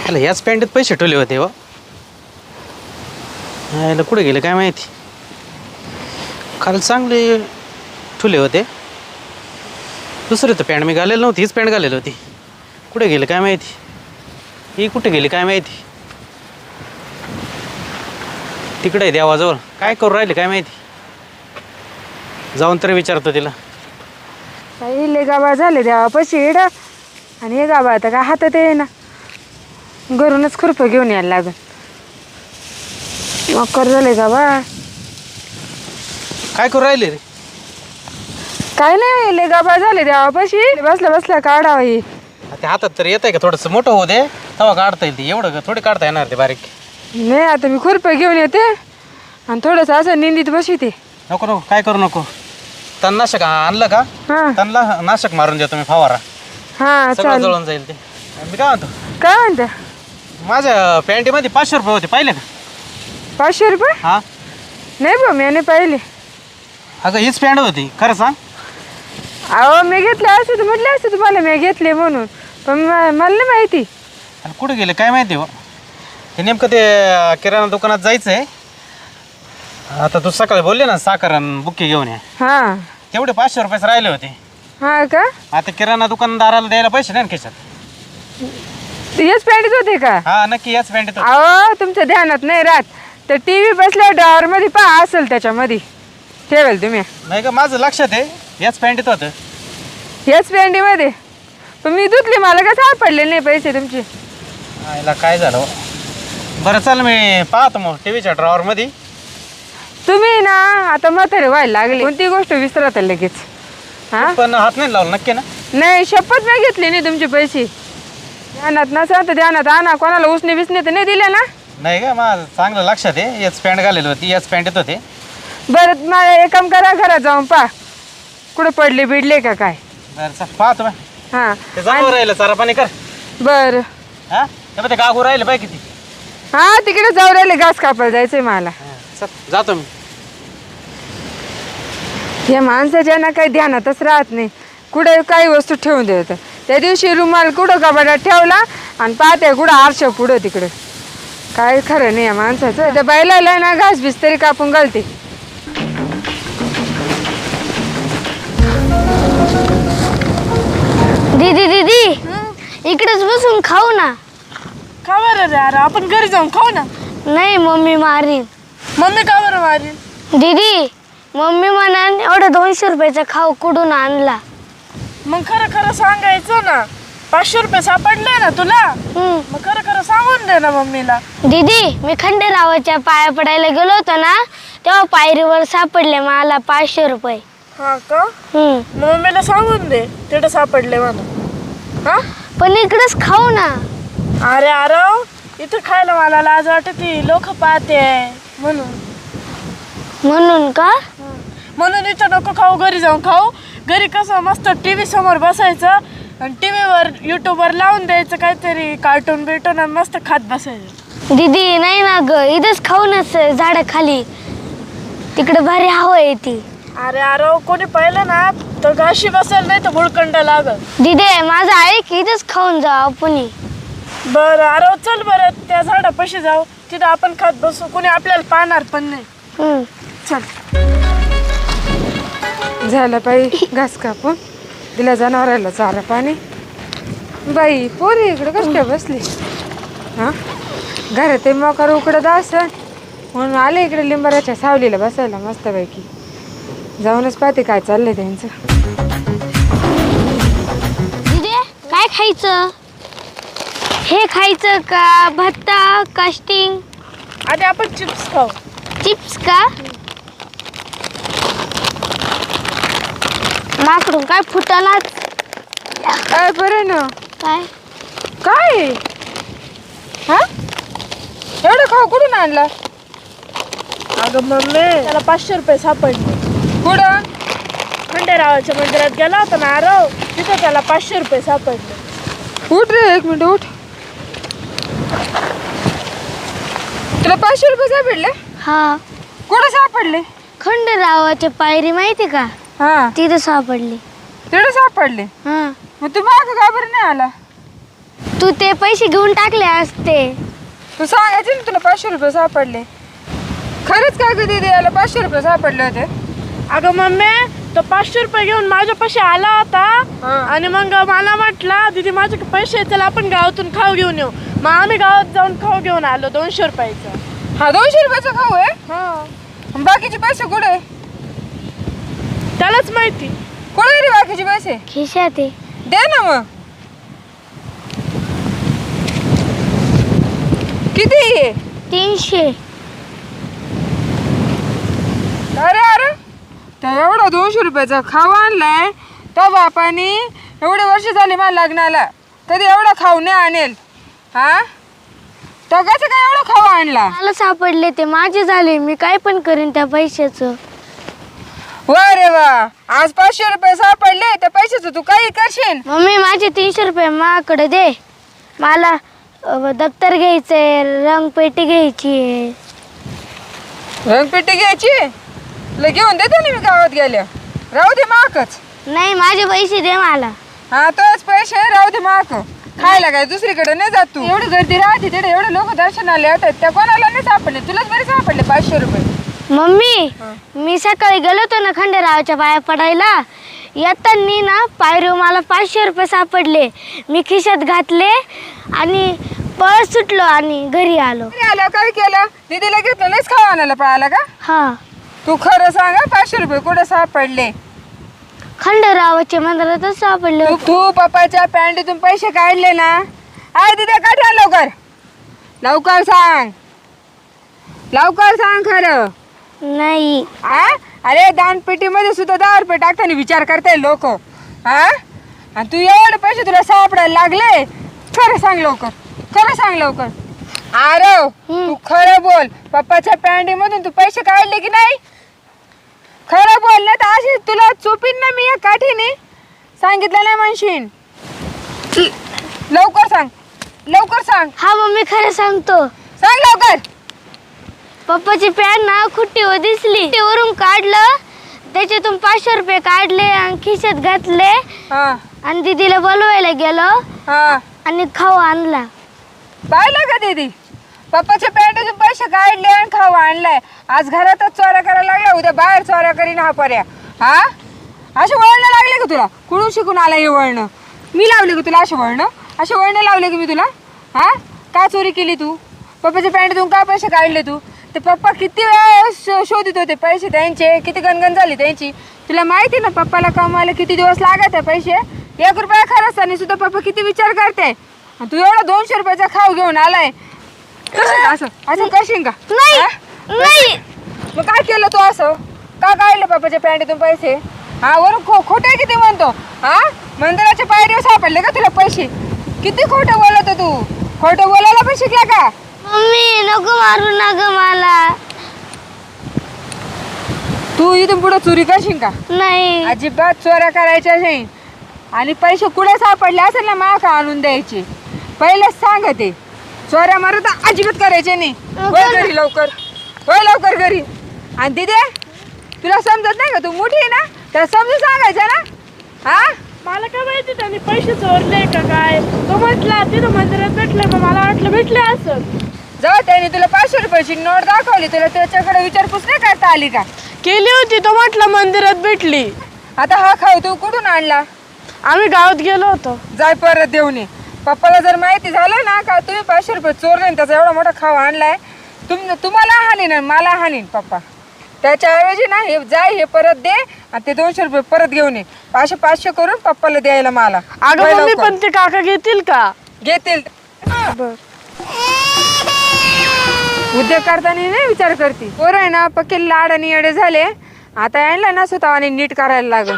ह्याला याच पॅन्टीत पैसे ठेवले होते हो. ह्याला कुठे गेले काय माहिती? काल चांगले ठुले होते. दुसरी तर पॅन्ट मी घालेली नव्हती हीच पॅन्ट घालेली होती. कुठे गेले काय माहिती? ही कुठे गेली काय माहिती? तिकडे आहे देवाजवळ. काय करू राहिले काय माहिती? जाऊन तरी विचारतो तिला. काही ले गाबा झाले देवापाशी इड. आणि हे गाबा आता काय हातात आहे ना. घरूनच खुरप घेऊन यायला लागल मकर झाले गाबा काय करू राहिले रे? काय नाही ले गाबा झाले देवापाशी. बसल्या बसल्या काढावं ही. ते हातात तर येत आहे का थोडंसं मोठं होऊ दे? तेव्हा काढता येईल ते. एवढं थोडी काढता येणार ते बारीक. नाही आता मी खुरप घेऊन येते. आणि थोडंसं असं निंदीत बशी ते नको नको. काय करू नको? तणनाशक आणलं का? हां. त्यांना नाशक मारून देतो मी फवारा. हां सगळं जळून जाईल ते. मी काय म्हणतो? काय म्हणता? माझ्या पॅन्टीमध्ये पाचशे रुपये होते पाहिले का? पाचशे रुपये? हां. नाही बा मी नाही पाहिले. अगं हीच पॅन्ट होती खरं सांग. अहो मी घेतले असते तर म्हटले असते तुम्हाला मी घेतले म्हणून. पण म- मला नाही माहिती. आणि कुठे गेले काय माहिती हो? हे नेमकं ते किराणा दुकानात जायचं आहे आता तू सकाळी बोलले ना साखर आणि बुक्की घेऊन ये. हां. तेवढे पाचशे रुपयेच राहिले होते. हां का? आता किराणा दुकानदाराला द्यायला पैसे नाही ना खिशात. हेच पॅन्टीत होते का? हा नक्की याच होते. अहो तुमच्या ध्यानात नाही राहत. तर टी व्ही बसल्या ड्रॉवर मध्ये पहा असेल त्याच्यामध्ये. ठेवेल तुम्ही. नाही का माझं लक्षात आहे. याच पॅन्टीत होतं. हेच मध्ये. पण मी धुतली मला काय सापडले नाही पैसे तुमचे. आईला काय झालं? हो? बरं चल मी पाहतो मग टी व्हीच्या ड्रॉवरमध्ये तुम्ही ना आता म्हातारे व्हायला लागले. कोणती गोष्ट विसरत लगेच. हा? पण हात नाही लावला नक्की ना? नाही शपथ नाही घेतली नाही तुमचे पैसे ध्यानात नसा तर ध्यानात आणा कोणाला उसने बिसने तर नाही दिले ना? नाही का माझं चांगलं लक्षात आहे. याच पॅन्ट घालेली होती याच पॅन्टीत होते. बरं मला एक काम करा घरात जाऊन पा कुठं पडले बिडले का काय? बरं चल पाहतो हा. ते जाऊ राहिलं चारा पाणी कर. बरं. हा? ते ते गागू राहिले किती. हा तिकडे जाऊ राहिले घास कापायला जायचंय मला. चल जातो मी. या माणसाच्या ना काही ध्यानातच राहत नाही. कुठे काही वस्तू ठेवून देत. त्या दिवशी रुमाल कुठं कपाटात ठेवला आणि पाहते कुठं आरशा पुढं तिकडं. काय खरं नाही या माणसाचं. त्या बैलाला ना घास बीस तरी कापून घालते. दीदी दीदी इकडेच बसून खाऊ ना. बरं रे अरे आपण घरी जाऊन खाऊ ना. नाही मम्मी मारीन. मम्मी का बरं मारीन दीदी मम्मी म्हणान एवढा दोनशे रुपयाचा खाऊ कुठून आणला? मग खरं खरं सांगायचं ना पाचशे रुपये सापडले ना तुला? हम्म. मग खरं खरं सांगून दे ना मम्मीला. दीदी मी खंडेरावाच्या पाया पडायला गेलो होतो ना तेव्हा पायरीवर सापडले मला पाचशे रुपये. हा का? हम्म. मग मम्मीला सांगून दे तिथं सापडले मला हा? पण इकडेच खाऊ ना. अरे अरे इथं खायला मला लाज वाटते लोक पाहते. म्हणून. म्हणून का? म्हणून इथं नको खाऊ घरी जाऊन खाऊ. घरी कसं मस्त टी व्ही समोर बसायचं आणि टी व्हीवर यूट्यूबवर लावून द्यायचं काहीतरी कार्टून बिटून आणि मस्त खात बसायचं. दीदी नाही ना ग इथंच खाऊ ना झाडाखाली तिकडे भारी हवा येते अरे अरे कोणी पाहिलं ना तर घाशी बसेल नाही तर भुळकंड लागल. दीदी माझं आहे की इथंच खाऊन जाऊ आपण बरं अरे चल बरं त्या झाडापाशी जाऊ. तिथं आपण खात बसू. कोणी आपल्याला पाहणार पण नाही. हम्म. चल. झालं पाहिजे घास कापून दिला जनावराला चारा पाणी. बाई पोरी इकडे कस काय बसली? हा? घरात ते मोकार उकडत असं म्हणून आले इकडे लिंबाराच्या सावलीला बसायला मस्तपैकी. जाऊनच पाहते काय चाललंय त्यांचं. दिदे काय खायचं? हे खायचं का? भत्ता कास्टिंग आधी आपण चिप्स खाऊ. चिप्स का? माकडून काय फुटालाच? काय बरं ना? काय? काय हा? एवढं खाऊ कुठून आणला? अगं मम्मी. त्याला पाचशे रुपये सापडले. कुठं? खंडेरावाच्या मंदिरात गेला होता ना आरव? तिथं त्याला पाचशे रुपये सापडले. उठ रे एक मिनिट उठ. तुला पाचशे रुपये सापडले हा. कुठं सापडले? खंडरावाची पायरी माहिती का? हा. तिथं सापडली. तिकडे सापडले? हां. मग तू माग का बरं नाही आला? तू ते पैसे घेऊन टाकले असते तू. सांगायचे ना तुला पाचशे रुपये सापडले. खरंच काय कधी द्यायला पाचशे रुपये सापडले होते? अगं मम्मी तो पाचशे रुपये घेऊन माझ्यापाशी आला होता. हा. आणि मग मला म्हटला दीदी माझ्याकडे पैसे आहेत, चला आपण गावातून खाऊ घेऊन येऊ. मग आम्ही गावात जाऊन खाऊ घेऊन आलो. दोनशे रुपयाचं. हा दोनशे रुपयाचा खाऊ आहे? हा. बाकीचे पैसे कुठे आहे? त्यालाच माहिती. कुठे रे बाकीचे पैसे? खिशात आहे. दे ना मग. किती आहे? तीनशे. अरे अरे. तर एवढा दोनशे रुपयाचा खाऊ आणलाय. तो बापानी एवढे वर्ष झाले मला लग्नाला. कधी एवढा खाऊ नाही आणेल. हा? तो कसं काय एवढा खाऊ आणला? मला सापडले ते माझे झाले मी काय पण करीन त्या पैशाचं. वा रे वा आज पाचशे रुपये सापडले त्या पैशाचं तू काही करशील? मम्मी माझे तीनशे रुपये माझ्याकडे दे. मला अ, दप्तर घ्यायचंय रंगपेटी घ्यायची आहे. रंगपेटी घ्यायची? ल घेऊन देते ना मी गावात गेल्या. राहू दे माकच. नाही माझे पैसे दे मला. हा तोच पैसे राहू दे माक. खायला काय दुसरीकडे नाही जात तू. एवढी गर्दी राहते तिथे एवढे लोक दर्शनाला येतात त्या कोणाला नाही सापडले. तुलाच बरे सापडले पाचशे रुपये. मम्मी मी सकाळी गेलो होतो ना खंडेरावाच्या पाया पडायला. येताना ना पायरीवर मला पाचशे रुपये सापडले. मी खिशात घातले आणि पळत सुटलो आणि घरी आलो. घरी आलं काय केलं? दीदीला घेतलं नाहीच खावा आणायला पळाला का? हा. तू खरं सांगा पाचशे रुपये कुठे सापडले? खंडेरावाच्या मंदिरातच सापडले. तू तू पप्पाच्या पॅन्टीतून पैसे काढले ना? आय तिथे काढा लवकर. लवकर सांग. लवकर सांग खरं. नाही. हा अरे दानपेटीमध्ये सुद्धा दहा रुपये टाकताना विचार करताय लोक. हा आणि तू एवढे पैसे तुला सापडायला लागले? खरं सांग लवकर. खरं सांग लवकर. अरे तू खरं बोल. पप्पाच्या पॅन्टीमधून तू पैसे काढले की नाही? खरं बोल ना तर अशी तुला चोपीन ना मी या काठीने? सांगितलं नाही म्हणशीन. लवकर सांग. लवकर सांग. हा मम्मी खरं सांगतो. सांग लवकर. पप्पाची पॅन्ट ना खुट्टीवर दिसली. वरून काढलं. त्याच्यातून पाचशे रुपये काढले आणि खिशात घातले. हा. आणि दीदीला बोलवायला गेलो. हा. आणि खाऊ आणला. पाहिलं का दीदी? पप्पाच्या पॅन्टीतून पैसे काढले आणि खाऊ आणलाय. आज घरातच चोऱ्या करायला लागल्या उद्या बाहेर चोऱ्या करीन हा पर्या. हा? असे वळणं लागले का तुला? कुठून शिकून आला हे वळणं? मी लावले का तुला असे वळणं? असे वळणं लावले का मी तुला? हा? का चोरी केली तू? पप्पाच्या पॅन्टीतून का पैसे काढले तू? ते पप्पा किती वेळा शो- शोधित होते पैसे त्यांचे? किती गणगण झाली त्यांची? तुला माहिती ना पप्पाला कमवायला किती दिवस लागत आहे पैसे? एक रुपया खरंच आणि सुद्धा पप्पा किती विचार करते तू एवढा दोनशे रुपयाचा खाऊ घेऊन आलाय. कसं का असं असं करशील का? नाही? नाही. मग काय केलं तू असं? का काढलं पप्पाच्या पॅन्टीतून पैसे? हा वरून खो खोटे किती म्हणतो? हा? मंदिराच्या पायरीवर सापडले का तुला पैसे? किती खोटं बोलत तू? खोटं बोलायला पण शिकला का? मम्मी नको मारू ना ग मला. तू इथून पुढे चोरी करशील का? नाही. अजिबात चोऱ्या करायच्या नाही. आणि पैसे कुठे सापडले असेल ना माका आणून द्यायचे? पहिलेच सांग ते चोऱ्या मारू तर अजिबात करायचे नाही. वय घरी लवकर. वय लवकर घरी. आणि तिथे तुला समजत नाही का? तू मोठी आहे ना? त्याला समजून सांगायचं ना? हा? मला काय माहिती त्यांनी पैसे चोरले का काय? तो म्हटला तिथं मंदिरात भेटले मग मला वाटलं भेटले असं. जेव्हा त्याने तुला पाचशे रुपयाची नोट दाखवली. तुला त्याच्याकडे विचारपूस नाही करता आली का? केली होती तो म्हटलं मंदिरात भेटली. आता हा खाऊ तू कुठून आणला? आम्ही गावात गेलो होतो. जाय परत देऊन ये. पप्पाला जर माहिती झालं ना का तुम्ही पाचशे रुपये चोरले आणि त्याचा एवढा मोठा खावा आणलाय. तुम तुम्हाला हानीन आणि मला हानीन पप्पा. त्याच्याऐवजी ना हे जाय हे परत दे आणि ते दोनशे रुपये परत घेऊन ये. पाचशे पाचशे करून पप्पाला द्यायला मला. अगं मम्मी. पण ते काका घेतील का? घेतील. उद्योग करताना नाही विचार करते. पोरं आहे ना पक्के लाड आणि येडे झाले. आता यांना ना स्वतः आणि नीट करायला लागल.